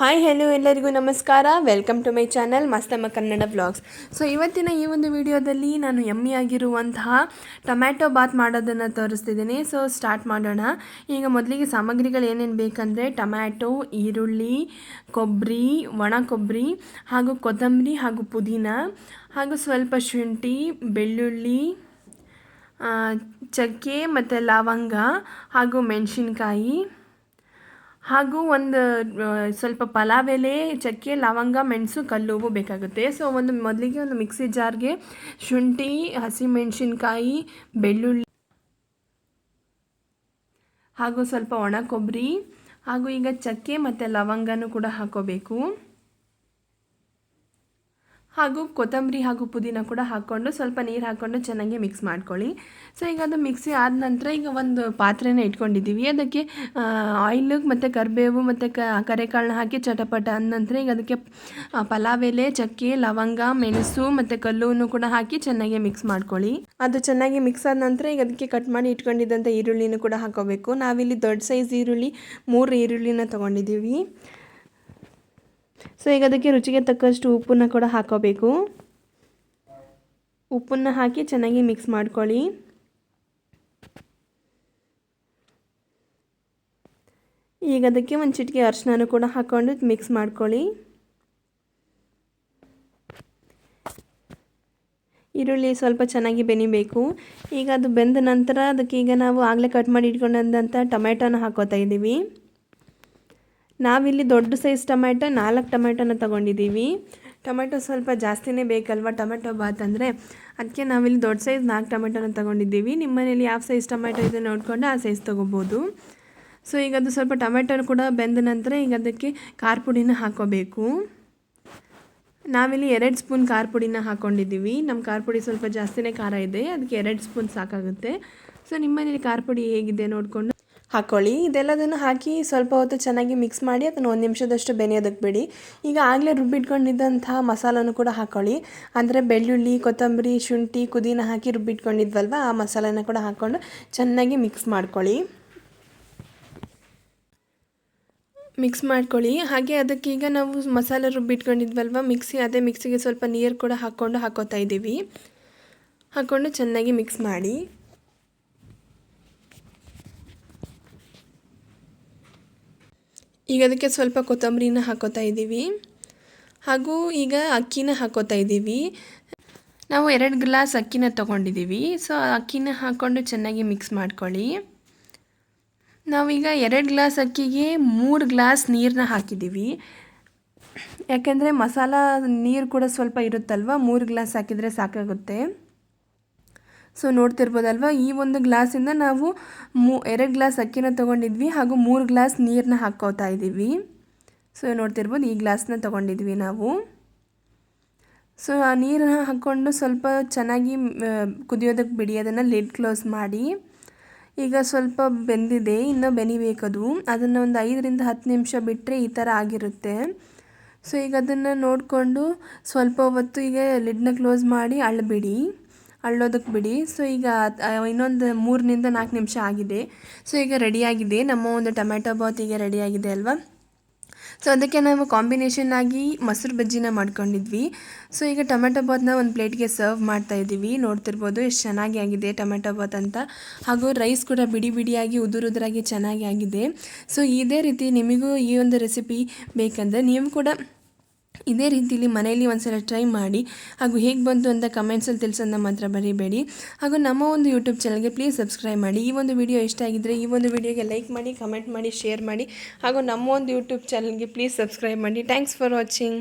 Hi hello ಎಲ್ಲರಿಗೂ ನಮಸ್ಕಾರ. Welcome to my channel Mastamma Kannada vlogs so ಇವತ್ತಿನ ಈ ಒಂದು ವಿಡಿಯೋದಲ್ಲಿ ನಾನು ಯಮ್ಮಿ ಆಗಿರುವಂತಹ ಟೊಮ್ಯಾಟೊ ಬಾತ್ ಮಾಡೋದನ್ನು ತೋರಿಸ್ತಿದ್ದೀನಿ. ಸೊ ಸ್ಟಾರ್ಟ್ ಮಾಡೋಣ. ಈಗ ಮೊದಲಿಗೆ ಸಾಮಗ್ರಿಗಳು ಏನೇನು ಬೇಕಂದರೆ ಟೊಮ್ಯಾಟೊ ಈರುಳ್ಳಿ ಕೊಬ್ಬರಿ ಒಣ ಕೊಬ್ಬರಿ ಹಾಗೂ ಕೊತ್ತಂಬರಿ ಹಾಗೂ ಪುದೀನ, ಹಾಗೂ ಸ್ವಲ್ಪ ಶುಂಠಿ, ಬೆಳ್ಳುಳ್ಳಿ ಚಕ್ಕೆ ಮತ್ತು ಲವಂಗ ಹಾಗೂ ಮೆಣಸಿನ್ಕಾಯಿ. ಹಾಗೂ ಒಂದು ಸ್ವಲ್ಪ ಪಲಾವ್ ಎಲೆ ಚಕ್ಕೆ, ಲವಂಗ, ಮೆಣಸು ಕಲ್ಲುವು ಬೇಕಾಗುತ್ತೆ. ಸೊ, ಒಂದು ಮೊದಲಿಗೆ ಒಂದು ಮಿಕ್ಸಿ ಜಾರ್ಗೆ ಶುಂಠಿ, ಹಸಿಮೆಣಸಿನ್ಕಾಯಿ, ಬೆಳ್ಳುಳ್ಳಿ ಹಾಗೂ ಸ್ವಲ್ಪ ಒಣ ಕೊಬ್ಬರಿ ಹಾಗೂ ಈಗ ಚಕ್ಕೆ ಮತ್ತು ಲವಂಗನೂ ಕೂಡ ಹಾಕೋಬೇಕು. ಹಾಗೂ ಕೊತ್ತಂಬರಿ ಹಾಗೂ ಪುದೀನ ಕೂಡ ಹಾಕ್ಕೊಂಡು ಸ್ವಲ್ಪ ನೀರು ಹಾಕ್ಕೊಂಡು ಚೆನ್ನಾಗಿ ಮಿಕ್ಸ್ ಮಾಡ್ಕೊಳ್ಳಿ. ಸೊ ಈಗ ಅದು ಮಿಕ್ಸಿ ಆದ ನಂತರ ಈಗ ಒಂದು ಪಾತ್ರೆನ ಇಟ್ಕೊಂಡಿದ್ದೀವಿ. ಅದಕ್ಕೆ ಆಯಿಲ್ ಮತ್ತು ಕರಿಬೇವು ಮತ್ತು ಕ, ಕರೆಕಾಳನ್ನ ಹಾಕಿ ಚಟಪಟ ಅಂದ ನಂತರ ಈಗ ಅದಕ್ಕೆ ಪಲಾವ್ ಎಲೆ, ಚಕ್ಕೆ, ಲವಂಗ, ಮೆಣಸು ಮತ್ತು ಕಲ್ಲುವನ್ನು ಕೂಡ ಹಾಕಿ ಚೆನ್ನಾಗಿ ಮಿಕ್ಸ್ ಮಾಡ್ಕೊಳ್ಳಿ. ಅದು ಚೆನ್ನಾಗಿ ಮಿಕ್ಸ್ ಆದ ನಂತರ ಈಗ ಅದಕ್ಕೆ ಕಟ್ ಮಾಡಿ ಇಟ್ಕೊಂಡಿದ್ದಂಥ ಈರುಳ್ಳಿನೂ ಕೂಡ ಹಾಕೋಬೇಕು. ನಾವಿಲ್ಲಿ ದೊಡ್ಡ ಸೈಜ್ ಈರುಳ್ಳಿ, ಮೂರು ಈರುಳ್ಳಿನ ತೊಗೊಂಡಿದ್ದೀವಿ. ಸೊ ಈಗ ಅದಕ್ಕೆ ರುಚಿಗೆ ತಕ್ಕಷ್ಟು ಉಪ್ಪನ್ನು ಕೂಡ ಹಾಕೋಬೇಕು. ಉಪ್ಪನ್ನು ಹಾಕಿ ಚೆನ್ನಾಗಿ ಮಿಕ್ಸ್ ಮಾಡ್ಕೊಳ್ಳಿ. ಈಗ ಅದಕ್ಕೆ ಒಂದು ಚಿಟಿಕೆ ಅರಿಶಿನ ಕೂಡ ಹಾಕ್ಕೊಂಡು ಮಿಕ್ಸ್ ಮಾಡ್ಕೊಳ್ಳಿ. ಈರುಳ್ಳಿ ಸ್ವಲ್ಪ ಚೆನ್ನಾಗಿ ಬೆನಿಬೇಕು. ಈಗ ಅದು ಬೆಂದ ನಂತರ ಅದಕ್ಕೆ ಈಗ ನಾವು ಆಗಲೇ ಕಟ್ ಮಾಡಿ ಇಟ್ಕೊಂಡಂಥ ಟೊಮೆಟೊನ ಹಾಕೋತಾ ಇದ್ದೀವಿ. ನಾವಿಲ್ಲಿ ದೊಡ್ಡ ಸೈಜ್ ಟೊಮೆಟೊ ನಾಲ್ಕು ಟೊಮೆಟೊನ ತೊಗೊಂಡಿದ್ದೀವಿ. ಟೊಮೆಟೊ ಸ್ವಲ್ಪ ಜಾಸ್ತಿನೇ ಬೇಕಲ್ವ? ಟೊಮೆಟೊ ಬಾತ್ ಅಂದರೆ ಅದಕ್ಕೆ ನಾವಿಲ್ಲಿ ದೊಡ್ಡ ಸೈಜ್ ನಾಲ್ಕು ಟೊಮೆಟೊನ ತೊಗೊಂಡಿದ್ದೀವಿ. ನಿಮ್ಮ ಮನೇಲಿ ಯಾವ ಸೈಜ್ ಟೊಮೆಟೊ ಇದೆ ನೋಡಿಕೊಂಡು ಆ ಸೈಜ್ ತೊಗೋಬೋದು. ಸೊ ಈಗ ಅದು ಸ್ವಲ್ಪ ಟೊಮೆಟೊ ಕೂಡ ಬೆಂದ ನಂತರ ಈಗ ಅದಕ್ಕೆ ಖಾರ ಪುಡಿನ ಹಾಕೋಬೇಕು. ನಾವಿಲ್ಲಿ ಎರಡು ಸ್ಪೂನ್ ಖಾರ ಪುಡಿನ ಹಾಕ್ಕೊಂಡಿದ್ದೀವಿ ನಮ್ಮ ಖಾರ ಪುಡಿ ಸ್ವಲ್ಪ ಜಾಸ್ತಿನೇ ಖಾರ ಇದೆ. ಅದಕ್ಕೆ ಎರಡು ಸ್ಪೂನ್ ಸಾಕಾಗುತ್ತೆ. ಸೊ ನಿಮ್ಮ ಮನೇಲಿ ಖಾರ ಪುಡಿ ಹೇಗಿದೆ ನೋಡಿಕೊಂಡು ಹಾಕ್ಕೊಳ್ಳಿ ಇದೆಲ್ಲದನ್ನು ಹಾಕಿ ಸ್ವಲ್ಪ ಹೊತ್ತು ಚೆನ್ನಾಗಿ ಮಿಕ್ಸ್ ಮಾಡಿ ಅದನ್ನು ಒಂದು ನಿಮಿಷದಷ್ಟು ಬೆನೆಯೋದಕ್ಕೆ ಬಿಡಿ. ಈಗ ಆಗಲೇ ರುಬ್ಬಿಟ್ಕೊಂಡಿದ್ದಂಥ ಮಸಾಲನೂ ಕೂಡ ಹಾಕ್ಕೊಳ್ಳಿ ಅಂದರೆ ಬೆಳ್ಳುಳ್ಳಿ, ಕೊತ್ತಂಬರಿ, ಶುಂಠಿ ಕುದಿನ ಹಾಕಿ ರುಬ್ಬಿಟ್ಕೊಂಡಿದ್ವಲ್ವ ಆ ಮಸಾಲನ ಕೂಡ ಹಾಕ್ಕೊಂಡು ಚೆನ್ನಾಗಿ ಮಿಕ್ಸ್ ಮಾಡ್ಕೊಳ್ಳಿ. ಮಿಕ್ಸ್ ಮಾಡ್ಕೊಳ್ಳಿ. ಹಾಗೆ ಅದಕ್ಕೆ ಈಗ ನಾವು ಮಸಾಲೆ ರುಬ್ಬಿಟ್ಕೊಂಡಿದ್ವಲ್ವ ಮಿಕ್ಸಿ ಅದೇ ಮಿಕ್ಸಿಗೆ ಸ್ವಲ್ಪ ನೀರು ಕೂಡ ಹಾಕ್ಕೊಂಡು ಹಾಕೋತಾ ಇದ್ದೀವಿ. ಹಾಕ್ಕೊಂಡು ಚೆನ್ನಾಗಿ ಮಿಕ್ಸ್ ಮಾಡಿ. ಈಗ ಅದಕ್ಕೆ ಸ್ವಲ್ಪ ಕೊತ್ತಂಬರಿನ ಹಾಕೋತಾ ಇದ್ದೀವಿ. ಹಾಗೂ ಈಗ ಅಕ್ಕಿನ ಹಾಕೋತಾ ಇದ್ದೀವಿ. ನಾವು ಎರಡು ಗ್ಲಾಸ್ ಅಕ್ಕಿನ ತೊಗೊಂಡಿದ್ದೀವಿ. ಸೊ, ಅಕ್ಕಿನ ಹಾಕ್ಕೊಂಡು ಚೆನ್ನಾಗಿ ಮಿಕ್ಸ್ ಮಾಡ್ಕೊಳ್ಳಿ. ನಾವೀಗ ಎರಡು ಗ್ಲಾಸ್ ಅಕ್ಕಿಗೆ ಮೂರು ಗ್ಲಾಸ್ ನೀರನ್ನ ಹಾಕಿದ್ದೀವಿ. ಯಾಕೆಂದರೆ ಮಸಾಲ ನೀರು ಕೂಡ ಸ್ವಲ್ಪ ಇರುತ್ತಲ್ವ? ಮೂರು ಗ್ಲಾಸ್ ಹಾಕಿದರೆ ಸಾಕಾಗುತ್ತೆ. ಸೊ ನೋಡ್ತಿರ್ಬೋದಲ್ವ? ಈ ಒಂದು ಗ್ಲಾಸಿಂದ ನಾವು ಮೂ, ಎರಡು ಗ್ಲಾಸ್ ಅಕ್ಕಿನ ತೊಗೊಂಡಿದ್ವಿ ಹಾಗೂ ಮೂರು ಗ್ಲಾಸ್ ನೀರನ್ನ ಹಾಕ್ಕೋತಾ ಇದ್ದೀವಿ. ಸೊ ನೋಡ್ತಿರ್ಬೋದು ಈ ಗ್ಲಾಸ್ನ ತೊಗೊಂಡಿದ್ವಿ ನಾವು. ಸೊ ಆ ನೀರನ್ನ ಹಾಕ್ಕೊಂಡು ಸ್ವಲ್ಪ ಚೆನ್ನಾಗಿ ಕುದಿಯೋದಕ್ಕೆ ಬಿಡಿ, ಅದನ್ನು ಲಿಡ್ ಕ್ಲೋಸ್ ಮಾಡಿ. ಈಗ ಸ್ವಲ್ಪ ಬೆಂದಿದೆ, ಇನ್ನೂ ಬೆನಿಬೇಕದು. ಅದನ್ನು ಒಂದು ಐದರಿಂದ ಹತ್ತು ನಿಮಿಷ ಬಿಟ್ಟರೆ ಈ ಥರ ಆಗಿರುತ್ತೆ. ಸೊ ಈಗ ಅದನ್ನು ನೋಡಿಕೊಂಡು ಸ್ವಲ್ಪ ಹೊತ್ತು ಈಗ ಲಿಡ್ನ ಕ್ಲೋಸ್ ಮಾಡಿ ಅಳ್ಳಬಿಡಿ ಅಳ್ಳೋದಕ್ಕೆ ಬಿಡಿ. ಸೊ ಈಗ ಇನ್ನೊಂದು ಮೂರರಿಂದ ನಾಲ್ಕು ನಿಮಿಷ ಆಗಿದೆ. ಸೊ ಈಗ ರೆಡಿಯಾಗಿದೆ ನಮ್ಮ ಒಂದು ಟೊಮ್ಯಾಟೊ ಬಾತ್ ಈಗ ರೆಡಿಯಾಗಿದೆ ಅಲ್ವಾ? ಸೊ ಅದಕ್ಕೆ ನಾವು ಕಾಂಬಿನೇಷನ್ ಆಗಿ ಮೊಸರು ಬಜ್ಜಿನ ಮಾಡ್ಕೊಂಡಿದ್ವಿ. ಸೊ ಈಗ ಟೊಮೆಟೊ ಬಾತ್ನ ಒಂದು ಪ್ಲೇಟ್ಗೆ ಸರ್ವ್ ಮಾಡ್ತಾ ಇದ್ದೀವಿ. ನೋಡ್ತಿರ್ಬೋದು ಎಷ್ಟು ಚೆನ್ನಾಗಿ ಆಗಿದೆ ಟೊಮೆಟೊ ಬಾತ್ ಅಂತ. ಹಾಗೂ ರೈಸ್ ಕೂಡ ಬಿಡಿ ಬಿಡಿಯಾಗಿ, ಉದುರು ಉದುರಾಗಿ ಚೆನ್ನಾಗಿ ಆಗಿದೆ. ಸೊ ಇದೇ ರೀತಿ ನಿಮಗೂ ಈ ಒಂದು ರೆಸಿಪಿ ಬೇಕಂದರೆ ನೀವು ಕೂಡ ಇದೇ ರೀತಿಲಿ ಮನೆಯಲ್ಲಿ ಒಂದ್ಸಲ ಟ್ರೈ ಮಾಡಿ ಹಾಗೂ ಹೇಗೆ ಬಂತು ಅಂತ ಕಮೆಂಟ್ಸಲ್ಲಿ ತಿಳಿಸೋದನ್ನ ಮಾತ್ರ ಬರೀಬೇಡಿ ಹಾಗೂ ನಮ್ಮ ಒಂದು ಯೂಟ್ಯೂಬ್ ಚಾನಲ್ಗೆ ಪ್ಲೀಸ್ ಸಬ್ಸ್ಕ್ರೈಬ್ ಮಾಡಿ. ಈ ಒಂದು ವಿಡಿಯೋ ಇಷ್ಟ ಆಗಿದ್ದರೆ ಈ ಒಂದು ವಿಡಿಯೋಗೆ ಲೈಕ್ ಮಾಡಿ ಕಮೆಂಟ್ ಮಾಡಿ ಶೇರ್ ಮಾಡಿ ಹಾಗೂ ನಮ್ಮ ಒಂದು ಯೂಟ್ಯೂಬ್ ಚಾನಲ್ಗೆ ಪ್ಲೀಸ್ ಸಬ್ಸ್ಕ್ರೈಬ್ ಮಾಡಿ. Thanks for watching